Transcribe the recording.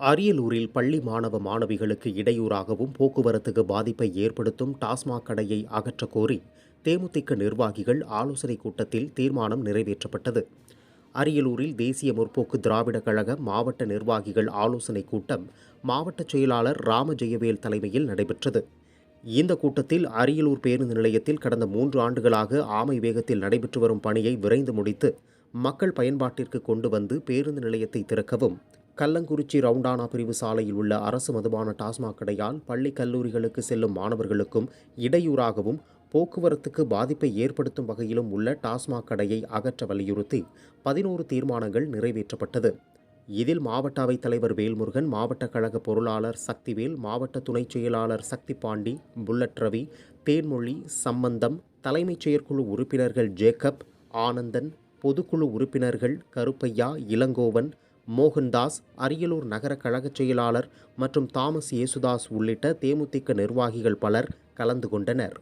அரியலூரில் பள்ளி மாணவ மாணவிகளுக்கு இடையூறாகவும் போக்குவரத்துக்கு பாதிப்பை ஏற்படுத்தும் டாஸ்மாக் கடையை அகற்றக் கோரி தேமுதிக நிர்வாகிகள் ஆலோசனைக் கூட்டத்தில் தீர்மானம் நிறைவேற்றப்பட்டது. அரியலூரில் தேசிய முற்போக்கு திராவிட கழக மாவட்ட நிர்வாகிகள் ஆலோசனைக் கூட்டம் மாவட்ட செயலாளர் ராமஜெயவேல் தலைமையில் நடைபெற்றது. இந்த கூட்டத்தில் அரியலூர் பேருந்து நிலையத்தில் கடந்த மூன்று ஆண்டுகளாக ஆமை வேகத்தில் நடைபெற்று வரும் பணியை விரைந்து முடித்து மக்கள் பயன்பாட்டிற்கு கொண்டு வந்து பேருந்து நிலையத்தை திறக்கவும் கள்ளங்குறிச்சி ரவுண்டானா பிரிவு சாலையில் உள்ள அரசு மதுபான டாஸ்மாக் கடையால் பள்ளி கல்லூரிகளுக்கு செல்லும் மாணவர்களுக்கும் இடையூறாகவும் போக்குவரத்துக்கு பாதிப்பை ஏற்படுத்தும் வகையிலும் உள்ள டாஸ்மாக் கடையை அகற்ற வலியுறுத்தி பதினோரு தீர்மானங்கள் நிறைவேற்றப்பட்டது. இதில் மாவட்ட அவைத் தலைவர் வேல்முருகன் மாவட்ட கழக பொருளாளர் சக்திவேல் மாவட்ட துணைச் செயலாளர் சக்தி பாண்டி புல்லட் ரவி தேன்மொழி சம்பந்தம் தலைமைச் செயற்குழு உறுப்பினர்கள் ஜேக்கப் ஆனந்தன் பொதுக்குழு உறுப்பினர்கள் கருப்பையா இளங்கோவன் மோகன்தாஸ் அரியலூர் நகர கழகச் செயலாளர் மற்றும் தாமஸ் இயேசுதாஸ் உள்ளிட்ட தேமுதிக நிர்வாகிகள் பலர் கலந்து கொண்டனர்.